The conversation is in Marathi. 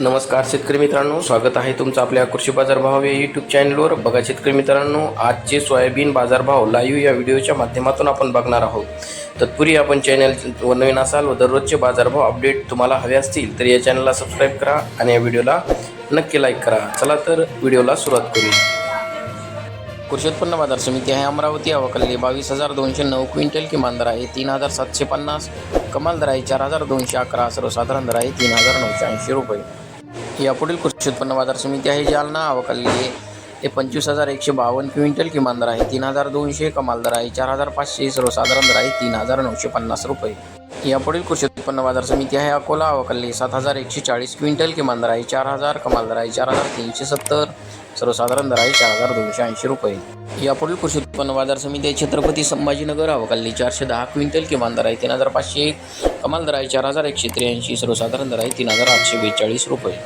नमस्कार शेतकरी मित्रांनो स्वागत आहे तुमचं आपल्या कृषी बाजारभाव या यूट्यूब चॅनलवर बघा शेतकरी मित्रांनो आजचे सोयाबीन बाजारभाव लाईव्ह या व्हिडिओच्या माध्यमातून आपण बघणार आहोत. तत्पूर्वी आपण चॅनल व नवीन असाल व दररोजचे बाजारभाव अपडेट तुम्हाला हवे असतील तर या चॅनलला सबस्क्राईब करा आणि या व्हिडिओला नक्की लाईक करा. चला तर व्हिडिओला सुरुवात करूया कृषी उत्पन्न बाजार समिती आहे अमरावती अवकल्ली बावीस हजार दोनशे नऊ क्विंटल किमान दर आहे तीन हजार सातशे पन्नास कमाल दर आहे चार हजार दोनशे अकरा सर्वसाधारण दर आहे तीन हजार नऊशे ऐंशी रुपये. यापुढील कृषी उत्पन्न बाजार समिती आहे जालना अवकल्ली ते पंचवीस हजार एकशे बावन्न क्विंटल किमान दर आहे तीन हजार दोनशे कमाल दर आहे चार हजार पाचशे सर्वसाधारण दर आहे तीन हजार नऊशे पन्नास रुपये. यापुढील कृषी उत्पन्न बाजार समिती आहे अकोला अवकल्ली सात हजार एकशे चाळीस क्विंटल किमान दर आहे चार हजार कमाल दर आहे चार हजार तीनशे सत्तर सर्वसाधारण दर आहे चार हजार दोनशे ऐंशी रुपये. यापुढील कृषी उत्पन्न बाजार समिती आहे छत्रपती संभाजीनगर अवकाली चारशे दहा क्विंटल किमान दर आहे तीन हजार पाचशे एक कमाल दर आहे चार हजार एकशे त्र्याऐंशी सर्वसाधारण दर आहे तीन हजार आठशे बेचाळीस रुपये.